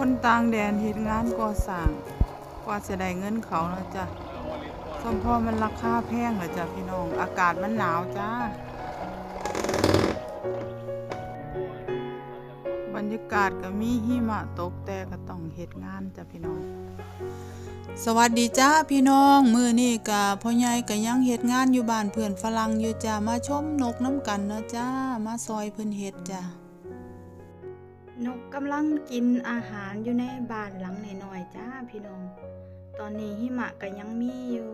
คนต่างแดนเฮ็ดงานก่อสร้างกว่าจะได้เงินเขาแล้วจ้ะสมพอมันราคาแพงแล้วจ้ะพี่น้อง อากาศมันหนาวจ้า บรรยากาศก็มีหิมะตกแต่ก็ต้องเฮ็ดงานจ้ะพี่น้อง สวัสดีจ้าพี่น้อง มือนี่กะพ่อใหญ่ก็ยังเฮ็ดงานอยู่บ้านเพื่อนฝรั่งอยู่จ้ามาชมนกน้ำกันเนาะจ้า มาซอยเพิ่อนเฮ็ดจ้า นกกำลังกินอาหารอยู่ในบ้านหลังหน้อยๆจ้าพี่น้อง ตอนนี้หิมะก็ยังมีอยู่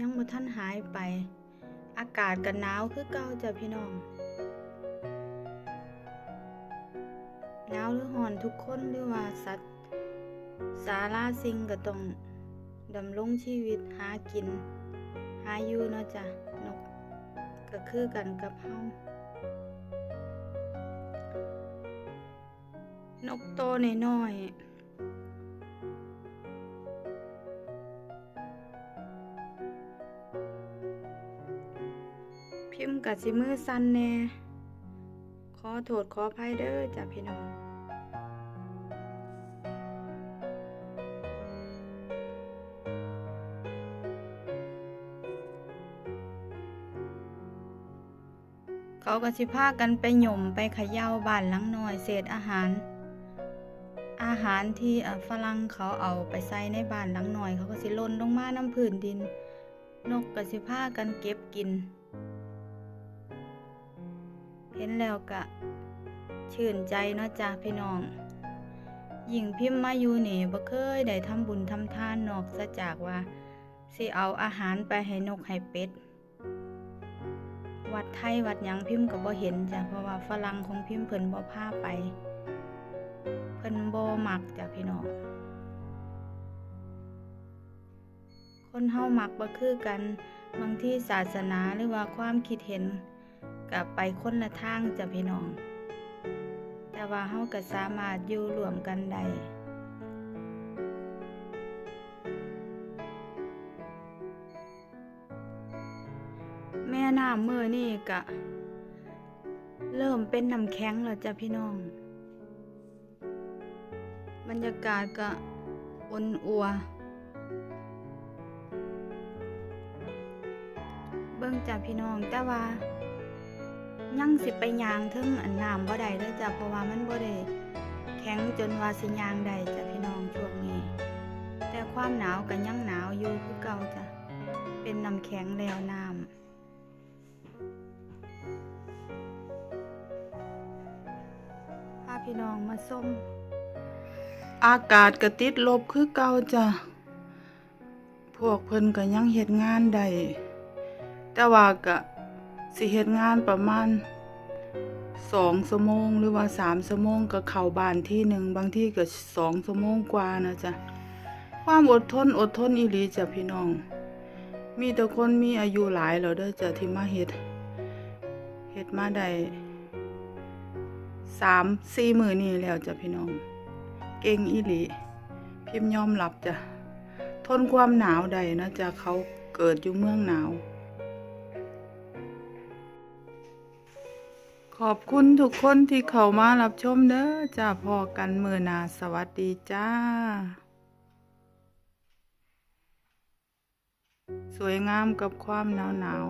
ยังบ่ทันหายไป อากาศก็หนาวคือเก่าจ้ะพี่น้องหนาวหรือร้อนทุกคนหรือว่าสัตว์ สาราสิงก็ต้องดำรงชีวิตหากิน หาอยู่เนาะจ้ะนกก็คือกันกับเฮา นกโตน้อยๆพิมพ์กัดสิมือสั้นแน่ขอโทษขออภัยเด้อจ้ะพี่น้องเขาก็สิพากันไปหย่มไปขย่าบ้านหลังน้อยเศษอาหาร อาหารที่ฝรั่งเขาเอาไปใส่ในบ้านหลังหน้อย เขาก็สิล่นลงมาน้ำพื้นดิน นกก็สิพากันเก็บกิน เห็นแล้วก็ชื่นใจเนาะจ้าพี่น้องยิ่งพิมพ์มาอยู่นี่บ่เคยได้ทำบุญทำทานนอกซะจากว่า สิเอาอาหารไปให้นกให้เป็ด วัดไทยวัดยังพิมพ์ก็บ่เห็นจ้ะเพราะว่าฝรั่งของพิมพ์เพิ่นบ่พาไป เพิ่นบ่มักจ้ะพี่น้องคนเฮามักบ่คือกันบางที่ศาสนาหรือว่าความคิดเห็นก็ไปคนละทางจ้ะพี่น้อง แต่ว่าเฮาก็สามารถอยู่รวมกันได้แม่น้ำมือนี่กะ เริ่มเป็นน้ำแข็งแล้วจ้ะพี่น้อง บรรยากาศก็อุ่นอัว เบิ่งจ้ะพี่น้องแต่ว่ายังสิไปยางถึงอันน้ำบ่ได้เลยจ้ะเพราะว่ามันบ่ได้แข็งจนว่าสิยางได้จ้ะพี่น้องช่วงนี้ แต่ความหนาวก็ยังหนาวอยู่คือเก่าจ้ะเป็นน้ำแข็งแล้วน้ำพาพี่น้องมาส้ม อากาศก็ติดลบคือเก่าจ้ะ พวกเพิ่นก็ยังเฮ็ดงานได้ แต่ว่าก็สิเฮ็ดงานประมาณสองชั่วโมงหรือว่าสามชั่วโมงก็เข้าบานที่หนึ่งบางที่ก็สองชั่วโมงกว่านะจ๊ะ ความอดทนอดทนอีหลีจ้ะพี่น้อง มีแต่คนมีอายุหลายแล้วเด้อจ้ะที่มาเฮ็ดเฮ็ดมาได้สามสี่มือนี่แล้วจ้ะพี่น้อง เก่งอีหลี พิมยอมรับจ้ะ ทนความหนาวได้นะจ๊ะเขาเกิดอยู่เมืองหนาว ขอบคุณทุกคนที่เข้ามารับชมเด้อจ้าพอกันมือนาสวัสดีจ้า สวยงามกับความหนาวหนาว